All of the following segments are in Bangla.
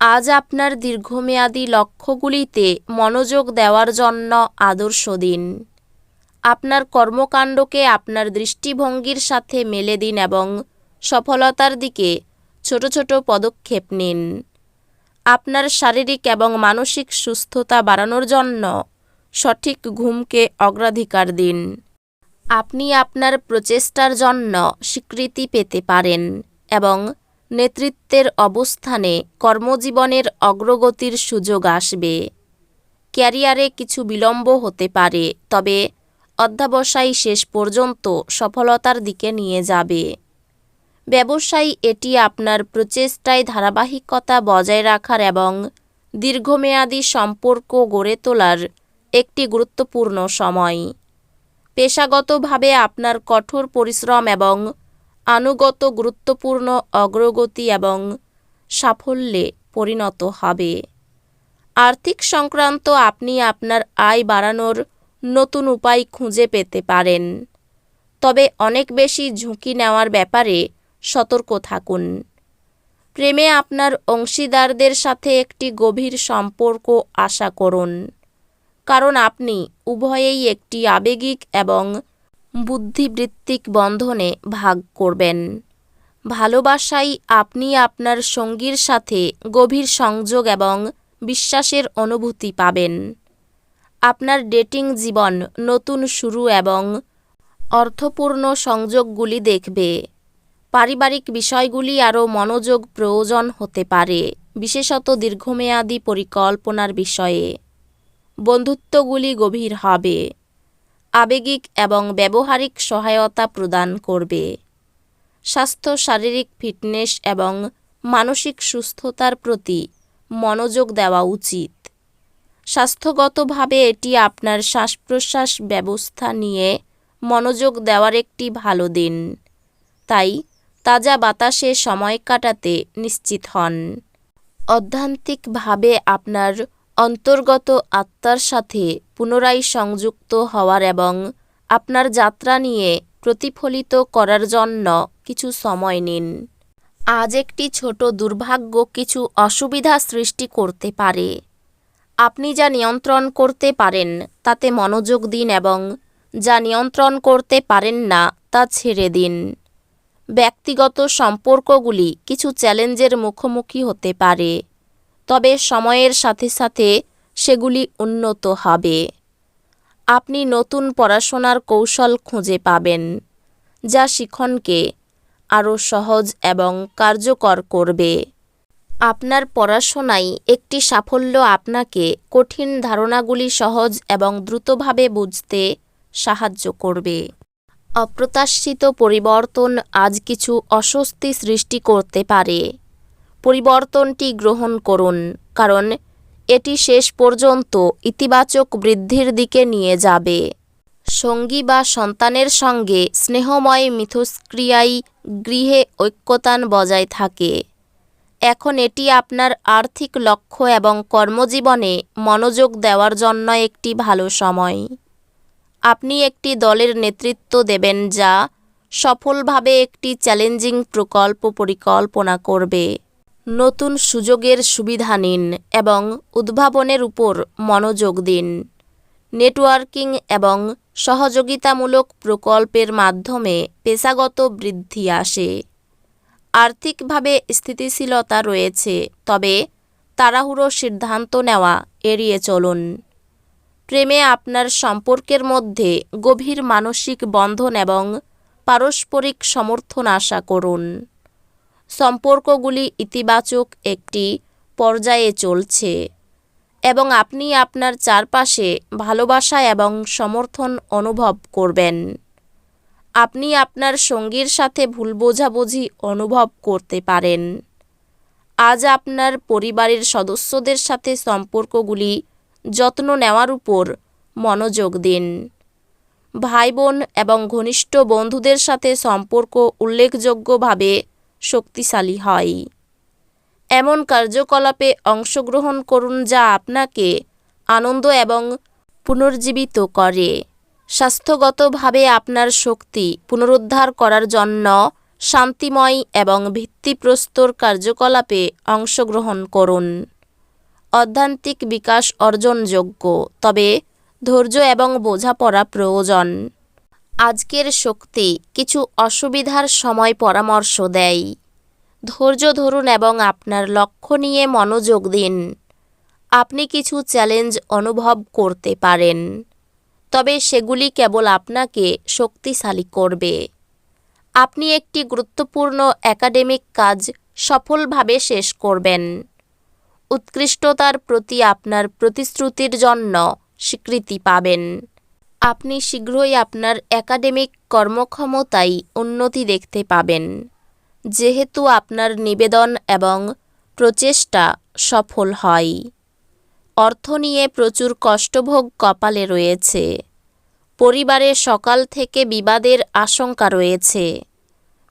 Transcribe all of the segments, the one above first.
আজ আপনার দীর্ঘমেয়াদী লক্ষ্যগুলিতে মনোযোগ দেওয়ার জন্য আদর্শ দিন। আপনার কর্মকাণ্ডকে আপনার দৃষ্টিভঙ্গির সাথে মেলে দিন এবং সফলতার দিকে ছোট ছোট পদক্ষেপ নিন। আপনার শারীরিক এবং মানসিক সুস্থতা বাড়ানোর জন্য সঠিক ঘুমকে অগ্রাধিকার দিন। আপনি আপনার প্রচেষ্টার জন্য স্বীকৃতি পেতে পারেন এবং নেতৃত্বের অবস্থানে কর্মজীবনের অগ্রগতির সুযোগ আসবে। ক্যারিয়ারে কিছু বিলম্ব হতে পারে, তবে অধ্যাবসায় শেষ পর্যন্ত সফলতার দিকে নিয়ে যাবে। ব্যবসায়ী এটি আপনার প্রচেষ্টায় ধারাবাহিকতা বজায় রাখার এবং দীর্ঘমেয়াদী সম্পর্ক গড়ে তোলার একটি গুরুত্বপূর্ণ সময়। পেশাগতভাবে আপনার কঠোর পরিশ্রম এবং আনুগত গুরুত্বপূর্ণ, অগ্রগতি এবং সাফল্যে পরিণত হবে। আর্থিক সংক্রান্ত আপনি আপনার আয় বাড়ানোর নতুন উপায় খুঁজে পেতে পারেন। তবে অনেক বেশি ঝুঁকি নেওয়ার ব্যাপারে সতর্ক থাকুন। প্রেমে আপনার অংশীদারদের সাথে একটি গভীর সম্পর্ক আশা করুন। কারণ আপনি উভয়েই একটি আবেগিক এবং বুদ্ধিবৃত্তিক বন্ধনে ভাগ করবেন। ভালোবাসাই আপনি আপনার সঙ্গীর সাথে গভীর সংযোগ এবং বিশ্বাসের অনুভূতি পাবেন। আপনার ডেটিং জীবন নতুন শুরু এবং অর্থপূর্ণ সংযোগগুলি দেখবে। পারিবারিক বিষয়গুলি আরও মনোযোগ প্রয়োজন হতে পারে, বিশেষত দীর্ঘমেয়াদী পরিকল্পনার বিষয়ে। বন্ধুত্বগুলি গভীর হবে। আবেগিক এবং ব্যবহারিক সহায়তা প্রদান করবে। স্বাস্থ্য, শারীরিক ফিটনেস এবং মানসিক সুস্থতার প্রতি মনোযোগ দেওয়া উচিত। স্বাস্থ্যগতভাবে এটি আপনার শ্বাস প্রশ্বাস ব্যবস্থা নিয়ে মনোযোগ দেওয়ার একটি ভালো দিন। তাই তাজা বাতাসে সময় কাটাতে নিশ্চিত হন। অধ্যান্তিকভাবে আপনার অন্তর্গত আত্মার সাথে পুনরায় সংযুক্ত হওয়ার এবং আপনার যাত্রা নিয়ে প্রতিফলিত করার জন্য কিছু সময় নিন। আজ একটি ছোট দুর্ভাগ্য কিছু অসুবিধা সৃষ্টি করতে পারে। আপনি যা নিয়ন্ত্রণ করতে পারেন, তাতে মনোযোগ দিন এবং যা নিয়ন্ত্রণ করতে পারেন না, তা ছেড়ে দিন। ব্যক্তিগত সম্পর্কগুলি কিছু চ্যালেঞ্জের মুখোমুখি হতে পারে, তবে সময়ের সাথে সাথে সেগুলি উন্নত হবে। আপনি নতুন পড়াশোনার কৌশল খুঁজে পাবেন, যা শিখনকে আরও সহজ এবং কার্যকর করবে। আপনার পড়াশোনায় একটি সাফল্য আপনাকে কঠিন ধারণাগুলি সহজ এবং দ্রুতভাবে বুঝতে সাহায্য করবে। অপ্রত্যাশিত পরিবর্তন আজ কিছু অস্বস্তি সৃষ্টি করতে পারে। পরিবর্তনটি গ্রহণ করুন, কারণ এটি শেষ পর্যন্ত ইতিবাচক বৃদ্ধির দিকে নিয়ে যাবে। সঙ্গী বা সন্তানের সঙ্গে স্নেহময় মিথস্ক্রিয়াই গৃহে ঐক্যতান বজায় থাকে। এখন এটি আপনার আর্থিক লক্ষ্য এবং কর্মজীবনে মনোযোগ দেওয়ার জন্য একটি ভালো সময়। আপনি একটি দলের নেতৃত্ব দেবেন যা সফলভাবে একটি চ্যালেঞ্জিং প্রকল্প পরিকল্পনা করবে। নতুন সুযোগের সুবিধা নিন এবং উদ্ভাবনের উপর মনোযোগ দিন। নেটওয়ার্কিং এবং সহযোগিতামূলক প্রকল্পের মাধ্যমে পেশাগত বৃদ্ধি আসে। আর্থিকভাবে স্থিতিশীলতা রয়েছে, তবে তাড়াহুড়ো সিদ্ধান্ত নেওয়া এড়িয়ে চলুন। প্রেমে আপনার সম্পর্কের মধ্যে গভীর মানসিক বন্ধন এবং পারস্পরিক সমর্থন আশা করুন। সম্পর্কগুলি ইতিবাচক একটি পর্যায়ে চলছে এবং আপনি আপনার চারপাশে ভালোবাসা এবং সমর্থন অনুভব করবেন। আপনি আপনার সঙ্গীর সাথে ভুল বোঝাবুঝি অনুভব করতে পারেন। আজ আপনার পরিবারের সদস্যদের সাথে সম্পর্কগুলি যত্ন নেওয়ার উপর মনোযোগ দিন। ভাই বোন এবং ঘনিষ্ঠ বন্ধুদের সাথে সম্পর্ক উল্লেখযোগ্যভাবে শক্তিশালী হয়। এমন কার্যকলাপে অংশগ্রহণ করুন যা আপনাকে আনন্দ এবং পুনর্জীবিত করে। স্বাস্থ্যগতভাবে আপনার শক্তি পুনরুদ্ধার করার জন্য শান্তিময় এবং ভিত্তিপ্রস্তর কার্যকলাপে অংশগ্রহণ করুন। অধ্যান্তিক বিকাশ অর্জনযোগ্য, তবে ধৈর্য এবং বোঝাপড়া প্রয়োজন। আজকের শক্তি কিছু অসুবিধার সময় পরামর্শ দেয়। ধৈর্য ধরুন এবং আপনার লক্ষ্য নিয়ে মনোযোগ দিন। আপনি কিছু চ্যালেঞ্জ অনুভব করতে পারেন। তবে সেগুলি কেবল আপনাকে শক্তিশালী করবে। আপনি একটি গুরুত্বপূর্ণ একাডেমিক কাজ সফলভাবে শেষ করবেন। উৎকৃষ্টতার প্রতি আপনার প্রতিশ্রুতির জন্য স্বীকৃতি পাবেন। আপনি শীঘ্রই আপনার একাডেমিক কর্মক্ষমতায় উন্নতি দেখতে পাবেন। যেহেতু আপনার নিবেদন এবং প্রচেষ্টা সফল হয়। অর্থ নিয়ে প্রচুর কষ্টভোগ কপালে রয়েছে। পরিবারে সকাল থেকে বিবাদের আশঙ্কা রয়েছে।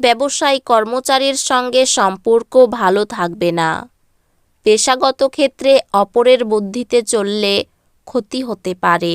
ব্যবসায়ী কর্মচারীর সঙ্গে সম্পর্ক ভালো থাকবে না। পেশাগত ক্ষেত্রে অপরের বুদ্ধিতে চললে ক্ষতি হতে পারে।